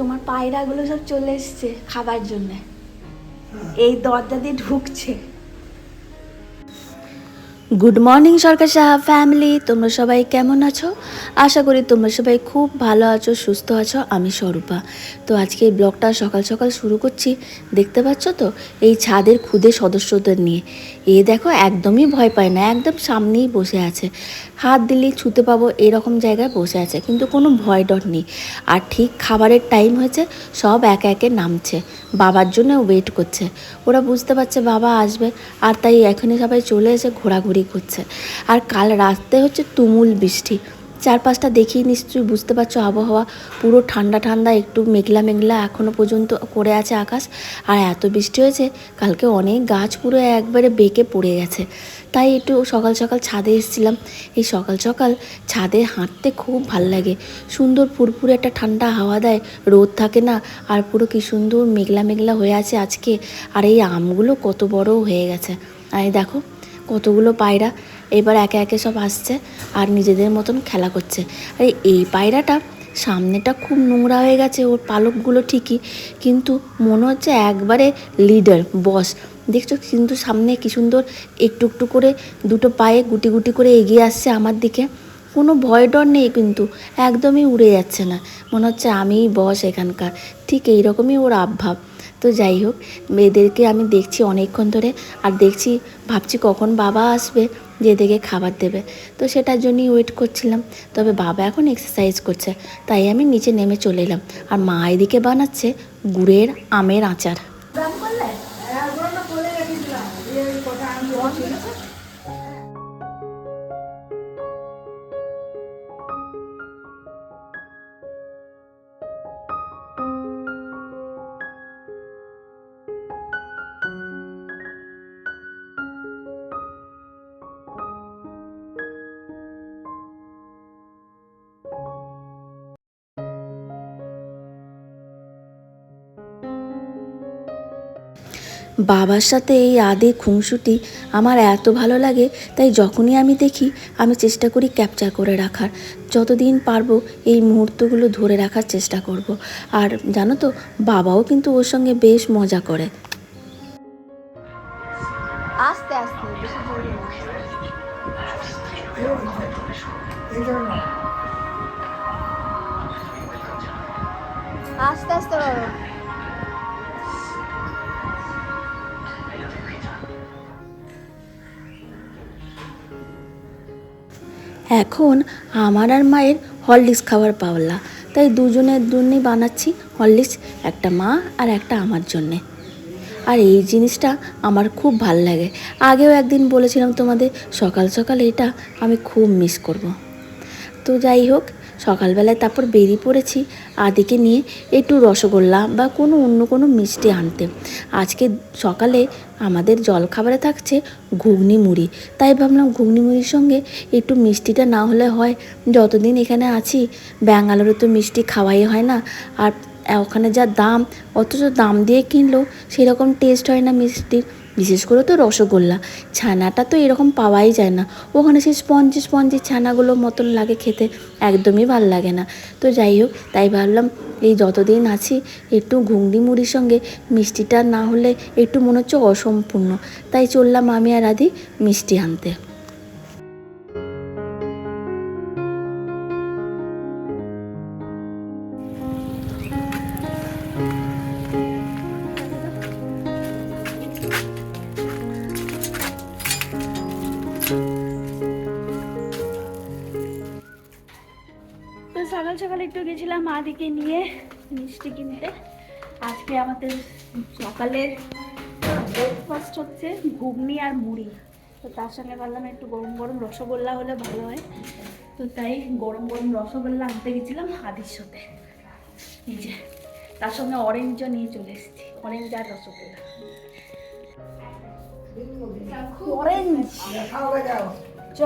তোমার পায়রাগুলো সব চলে এসছে খাবার জন্যে। এই দরজা দিয়ে ঢুকছে। Good morning Sarkar Saha family তোমরা সবাই কেমন আছো? আশা করি তোমরা সবাই খুব ভালো আছো, সুস্থ আছো। আমি স্বরূপা। তো আজকে এই ব্লগটা সকাল সকাল শুরু করছি। দেখতে পাচ্ছ তো? এই ছাদের খুদে সদস্যদের নিয়ে। এ দেখো, একদমই ভয় পায় না, একদম সামনেই বসে আছে। হাত দিলেই ছুতে পাবো এরকম জায়গায় বসে আছে, কিন্তু কোনো ভয় ডর নেই। আর ঠিক খাবারের টাইম হয়েছে, সব একে একে নামছে, বাবার জন্য ওয়েট করছে। ওরা বুঝতে পারছে বাবা আসবে, আর তাই এখনই সবাই চলে এসে ঘোরাঘুরি করছে। আর কাল রাতে হচ্ছে তুমুল বৃষ্টি চারপাশটা দেখেই নিশ্চয়ই বুঝতে পারছ, আবহাওয়া পুরো ঠান্ডা ঠান্ডা, একটু মেঘলা মেঘলা এখনও পর্যন্ত করে আছে আকাশ। আর এত বৃষ্টি হয়েছে, কালকে অনেক গাছ পুরো একবারে বেঁকে পড়ে গেছে। তাই একটু সকাল সকাল ছাদে এসেছিলাম। এই সকাল সকাল ছাদে হাঁটতে খুব ভালো লাগে। সুন্দর ফুরফুরে একটা ঠান্ডা হাওয়া দেয়, রোদ থাকে না, আর পুরো কি সুন্দর মেঘলা মেঘলা হয়ে আছে আজকে। আর এই আমগুলো কত বড় হয়ে গেছে। আর দেখো কতগুলো পায়রা এবার একে একে সব আসছে আর নিজেদের মতন খেলা করছে। আর এই পায়রাটা সামনেটা খুব নোংরা হয়ে গেছে, ওর পালকগুলো ঠিকই, কিন্তু মনে হচ্ছে একবারে লিডার, বস। দেখছ কিন্তু সামনে কি সুন্দর একটু একটু করে দুটো পায়ে গুটি গুটি করে এগিয়ে আসছে আমার দিকে। কোনো ভয় ডর নেই কিন্তু, একদমই উড়ে যাচ্ছে না। মনে হচ্ছে আমিই বস এখানকার। ঠিক এইরকমই ওর আবভাব। তো যাই হোক, মেয়েদেরকে আমি দেখছি অনেকক্ষণ ধরে আর দেখছি, ভাবছি কখন বাবা আসবে যে এদেরকে খাবার দেবে। তো সেটার জন্যই ওয়েট করছিলাম। তবে বাবা এখন এক্সারসাইজ করছে, তাই আমি নিচে নেমে চলে এলাম। আর মা এদিকে বানাচ্ছে গুড়ের আমের আচার। বাবার সাথে এই আদে খুংসুটি আমার এত ভালো লাগে, তাই যখনই আমি দেখি, আমি চেষ্টা করি ক্যাপচার করে রাখার। যতদিন পারব এই মুহূর্তগুলো ধরে রাখার চেষ্টা করব। আর জানো তো, বাবাও কিন্তু ওর সঙ্গে বেশ মজা করে। আস্তে আস্তে আস্তে আস্তে এখন আমার আর মায়ের হরলিক্স খাবার পাওলা তাই দুজনের জন্যই বানাচ্ছি হরলিক্স একটা মা আর একটা আমার জন্যে। আর এই জিনিসটা আমার খুব ভালো লাগে। আগেও একদিন বলেছিলাম তোমাদের, সকাল সকাল এটা আমি খুব মিস করব। তো যাই হোক সকালবেলায় তারপর বেরিয়ে পড়েছি আদিকে নিয়ে একটু রসগোল্লা বা কোনো অন্য কোনো মিষ্টি আনতে। আজকে সকালে আমাদের জলখাবারে থাকছে ঘুগনি মুড়ি তাই ভাবলাম ঘুগনি মুড়ির সঙ্গে একটু মিষ্টিটা না হলে হয়। যতদিন এখানে আছি, ব্যাঙ্গালোরে তো মিষ্টি খাওয়াই হয় না। আর ওখানে যা দাম, অথচ দাম দিয়ে কিনলেও সেরকম টেস্ট হয় না মিষ্টির। বিশেষ করে তো রসগোল্লা। ছানাটা তো এরকম পাওয়াই যায় না। ওখানে সেই স্পঞ্জি স্পঞ্জি ছানাগুলো মতন লাগে খেতে, একদমই ভালো লাগে না। তো যাই হোক, তাই ভাবলাম এই যতদিন আছি, একটু ঘুগনি মুড়ির সঙ্গে মিষ্টিটা না হলে একটু মনে হচ্ছে অসম্পূর্ণ। তাই চললাম আমি আর আদি মিষ্টি আনতে। আদিকে নিয়ে মিষ্টি কিনতে। আজকে আমাদের সকালের ব্রেকফাস্ট হচ্ছে ঘুগনি আর মুড়ি। তো তার সঙ্গে ভাবলাম একটু গরম গরম রসগোল্লা হলে ভালো হয়। তো তাই গরম গরম রসগোল্লা আনতে গেছিলাম হাদির সাথে। যে তার সঙ্গে অরেঞ্জও নিয়ে চলে এসেছি। অরেঞ্জ আর রসগোল্লা। অরেঞ্জ চ।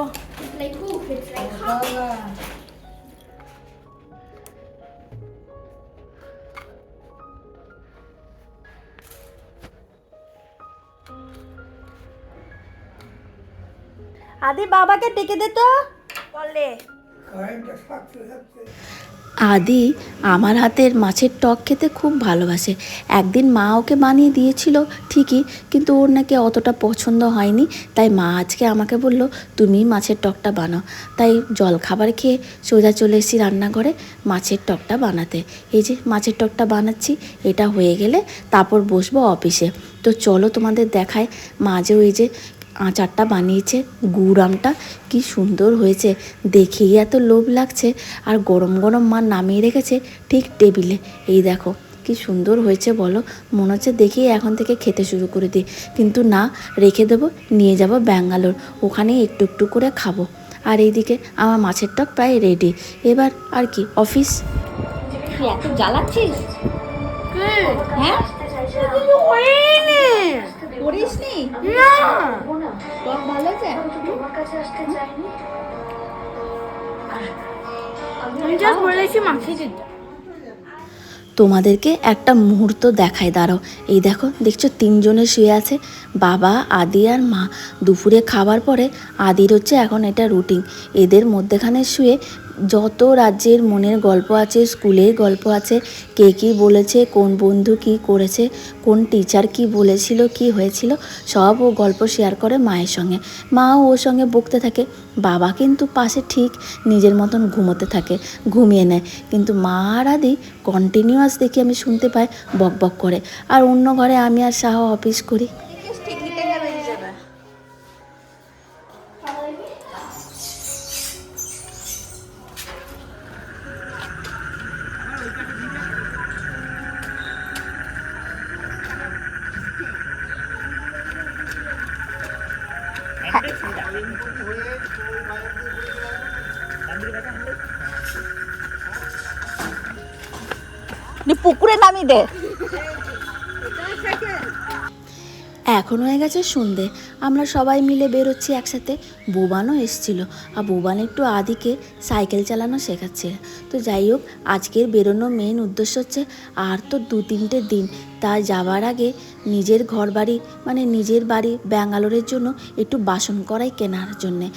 আদি বাবাকে ডেকে দে তো। বলে। আদি আমার হাতের মাছের টক খেতে খুব ভালোবাসে। একদিন মা ওকে বানিয়ে দিয়েছিল ঠিকই কিন্তু ওর নাকি অতটা পছন্দ হয়নি। তাই মা আজকে আমাকে বলল তুমি মাছের টকটা বানাও। তাই জল খাবার খেয়ে সোজা চলে এসেছি রান্নাঘরে মাছের টকটা বানাতে। এই যে মাছের টকটা বানাচ্ছি এটা হয়ে গেলে তারপর বসবো অফিসে। তো চলো তোমাদের দেখায় মা যে ওই যে আচারটা বানিয়েছে গুড় আমটা কি সুন্দর হয়েছে। দেখেই এত লোভ লাগছে। আর গরম গরম মা নামিয়ে রেখেছে ঠিক টেবিলে। এই দেখো কি সুন্দর হয়েছে বলো। মনে হচ্ছে দেখেই এখন থেকে খেতে শুরু করে দিই। কিন্তু না রেখে দেবো নিয়ে যাব ব্যাঙ্গালোর। ওখানেই একটু একটু করে খাব। আর এইদিকে আমার মাছের টক প্রায় রেডি এবার আর কি অফিস? এত জ্বালাচ্ছিস? হ্যাঁ। করিস নি। টক ভালো আছে আমি জাস্ট বলেছি মাখিয়ে দিতে তোমাদেরকে একটা মুহূর্ত দেখায় দাঁড়ো এই দেখো দেখছ তিনজনে শুয়ে আছে বাবা আদি আর মা। দুপুরে খাবার পরে আদির হচ্ছে এখন এটা রুটিন এদের মধ্যেখানে শুয়ে যত রাজ্যের মনের গল্প আছে, স্কুলের গল্প আছে, কে কী বলেছে, কোন বন্ধু কী করেছে, কোন টিচার কি বলেছিল, কি হয়েছিল, সব ও গল্প শেয়ার করে মায়ের সঙ্গে। মাও ওর সঙ্গে বকতে থাকে। বাবা কিন্তু পাশে ঠিক নিজের মতন ঘুমোতে থাকে, ঘুমিয়ে নেয়। কিন্তু মা আর আদি কন্টিনিউয়াস দেখি আমি শুনতে পাই, বক বক করে। আর অন্য ঘরে আমি আর শাহ অফিস করি। পুকুরে নামিয়ে দে। এখন হয়ে গেছে সন্ধে। আমরা সবাই মিলে বেরোচ্ছি একসাথে। বোবানও এসছিল। আর বোবান একটু আদিকে সাইকেল চালানো শেখাচ্ছে। তো যাই হোক, আজকের বেরোনো মেন উদ্দেশ্য হচ্ছে, আর তো দু তিনটে দিন। তা যাওয়ার আগে নিজের ঘর বাড়ি মানে নিজের বাড়ি ব্যাঙ্গালোরের জন্য একটু বাসন করাই কেনার জন্যে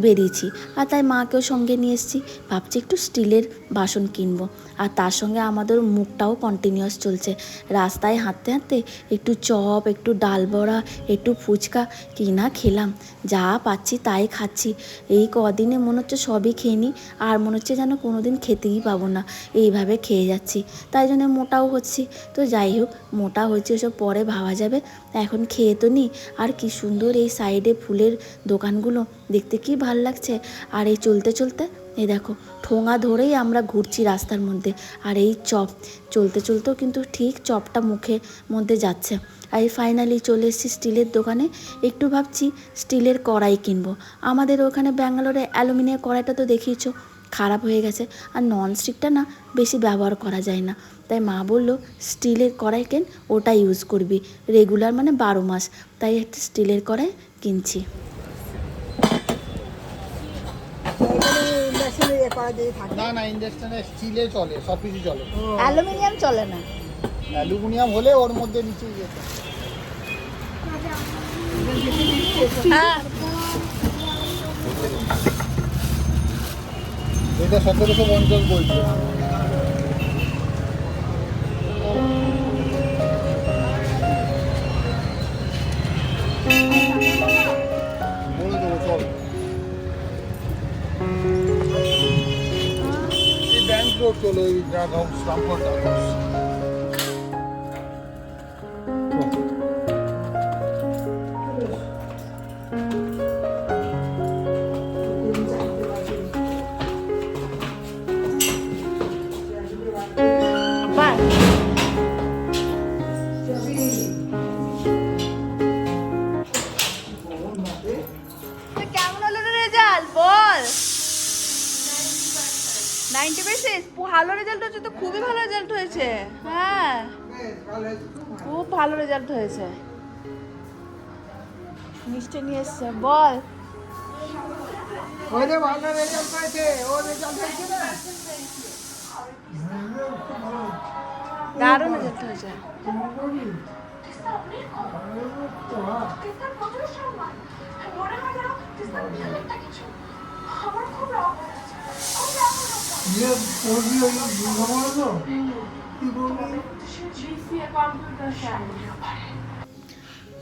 বেরিয়েছি। আর তাই মাকেও সঙ্গে নিয়ে এসেছি। ভাবছি একটু স্টিলের বাসন কিনবো। আর তার সঙ্গে আমাদের মুখটাও কন্টিনিউয়াস চলছে। রাস্তায় হাঁটতে হাঁটতে একটু চপ, একটু ডাল বড়া, একটু ফুচকা কিনা খেলাম। যা পাচ্ছি তাই খাচ্ছি। এই কদিনে মনে হচ্ছে সবই খেয়ে নিই। আর মনে হচ্ছে যেন কোনো দিন খেতেই পাবো না। এইভাবে খেয়ে যাচ্ছি। তাই জন্য মোটাও হচ্ছি। তো যাই হোক মোটা হচ্ছে ওসব পরে ভাবা যাবে। এখন খেয়ে তো নিই আর কি সুন্দর এই সাইডে ফুলের দোকানগুলো। দেখতে কি ভালো লাগছে। আর এই চলতে চলতে, এই দেখো, ঠোঙা ধরেই আমরা ঘুরছি রাস্তার মধ্যে। আর এই চপ, চলতে চলতেও কিন্তু ঠিক চপটা মুখে মধ্যে যাচ্ছে। আর ফাইনালি চলে এসেছি স্টিলের দোকানে। একটু ভাবছি স্টিলের কড়াই কিনবো। আমাদের ওখানে ব্যাঙ্গালোরে অ্যালুমিনিয়াম কড়াইটা তো দেখিয়েছো। খারাপ হয়ে গেছে। আর ননস্টিকটা না, বেশি ব্যবহার করা যায় না। তাই মা বলল স্টিলের কড়াই কেন? ওটা ইউজ করবি। রেগুলার মানে বারো মাস। তাই একটা স্টিলের কড়াই কিনছি। না না ইন্ডাকশনে স্টিলে চলে সব কিছু চলে। অ্যালুমিনিয়াম চলে না? অ্যালুমিনিয়াম হলে ওর মধ্যে নিচে যেত এটা সতেরোশো পঞ্চাশ বলছে চলো ওই drug house Rampur drug house ninety basis ভালো রেজাল্ট হয়েছে তো খুবই ভালো রেজাল্ট হয়েছে। হ্যাঁ। খুব ভালো রেজাল্ট হয়েছে। মিষ্টি নিয়ে এসছে বল। ওই ভালো রেজাল্ট পাইছে ও রেজাল্ট হয়েছে না? দারুণ রেজাল্ট হয়েছে। আমার খুব ইয়ে তো?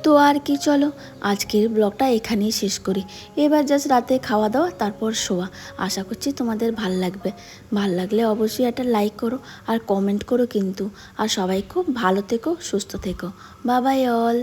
তো আর কি, চলো আজকের ব্লগটা এখানেই শেষ করি। এবার জাস্ট রাতে খাওয়া দাওয়া, তারপর শোয়া। আশা করছি তোমাদের ভালো লাগবে। ভালো লাগলে অবশ্যই একটা লাইক করো আর কমেন্ট করো কিন্তু। আর সবাই খুব ভালো থেকো, সুস্থ থেকো। বাবাই অল